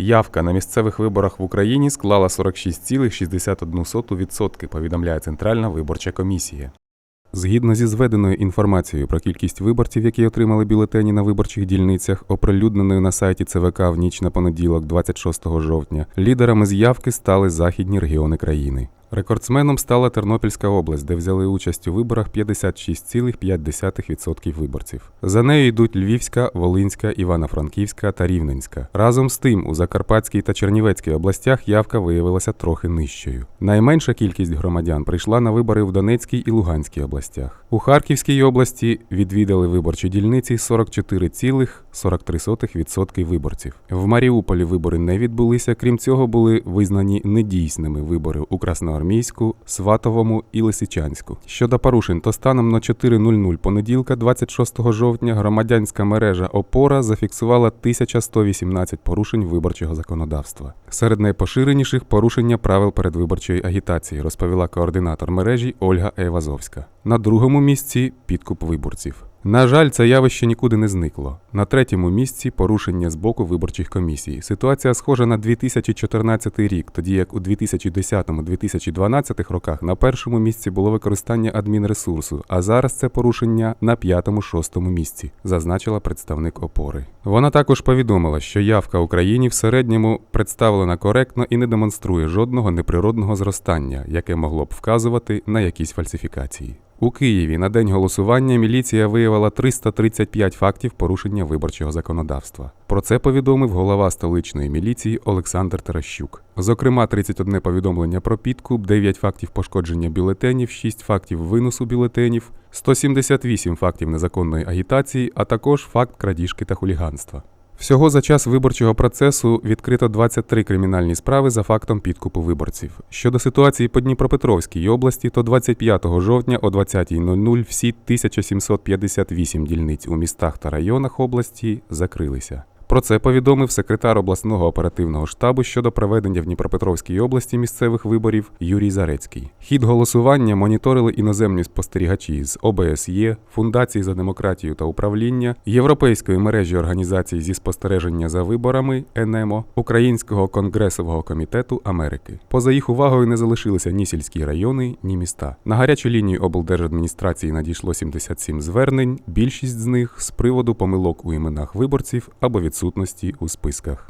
Явка на місцевих виборах в Україні склала 46,61%, повідомляє Центральна виборча комісія. Згідно зі зведеною інформацією про кількість виборців, які отримали бюлетені на виборчих дільницях, оприлюдненою на сайті ЦВК в ніч на понеділок, 26 жовтня, лідерами з явки стали західні регіони країни. Рекордсменом стала Тернопільська область, де взяли участь у виборах 56,5% виборців. За нею йдуть Львівська, Волинська, Івано-Франківська та Рівненська. Разом з тим, у Закарпатській та Чернівецькій областях явка виявилася трохи нижчою. Найменша кількість громадян прийшла на вибори в Донецькій і Луганській областях. У Харківській області відвідали виборчі дільниці 44,43% виборців. В Маріуполі вибори не відбулися. Крім цього, були визнані недійсними вибори у Красноармійську, Сватовому і Лисичанську. Щодо порушень, то станом на 4.00 понеділка, 26 жовтня, громадянська мережа Опора зафіксувала 1118 порушень виборчого законодавства. Серед найпоширеніших порушення правил передвиборчої агітації, розповіла координатор мережі Ольга Евазовська. На другому місці підкуп виборців. На жаль, це явище нікуди не зникло. На третьому місці порушення з боку виборчих комісій. Ситуація схожа на 2014 рік, тоді як у 2010-2012 роках на першому місці було використання адмінресурсу, а зараз це порушення на п'ятому-шостому місці, зазначила представник опори. Вона також повідомила, що явка Україні в середньому представлена коректно і не демонструє жодного неприродного зростання, яке могло б вказувати на якісь фальсифікації. У Києві на день голосування міліція виявила 335 фактів порушення виборчого законодавства. Про це повідомив голова столичної міліції Олександр Таращук. Зокрема, 31 повідомлення про підкуп, 9 фактів пошкодження бюлетенів, 6 фактів виносу бюлетенів, 178 фактів незаконної агітації, а також факт крадіжки та хуліганства. Всього за час виборчого процесу відкрито 23 кримінальні справи за фактом підкупу виборців. Щодо ситуації по Дніпропетровській області, то 25 жовтня о 20.00 всі 1758 дільниць у містах та районах області закрилися. Про це повідомив секретар обласного оперативного штабу щодо проведення в Дніпропетровській області місцевих виборів Юрій Зарецький. Хід голосування моніторили іноземні спостерігачі з ОБСЄ, Фундації за демократію та управління, Європейської мережі організацій зі спостереження за виборами ЕНЕМО, Українського конгресового комітету Америки. Поза їх увагою не залишилися ні сільські райони, ні міста. На гарячу лінію облдержадміністрації надійшло 77 звернень. Більшість з них з приводу помилок у іменах виборців або відсутності у списках.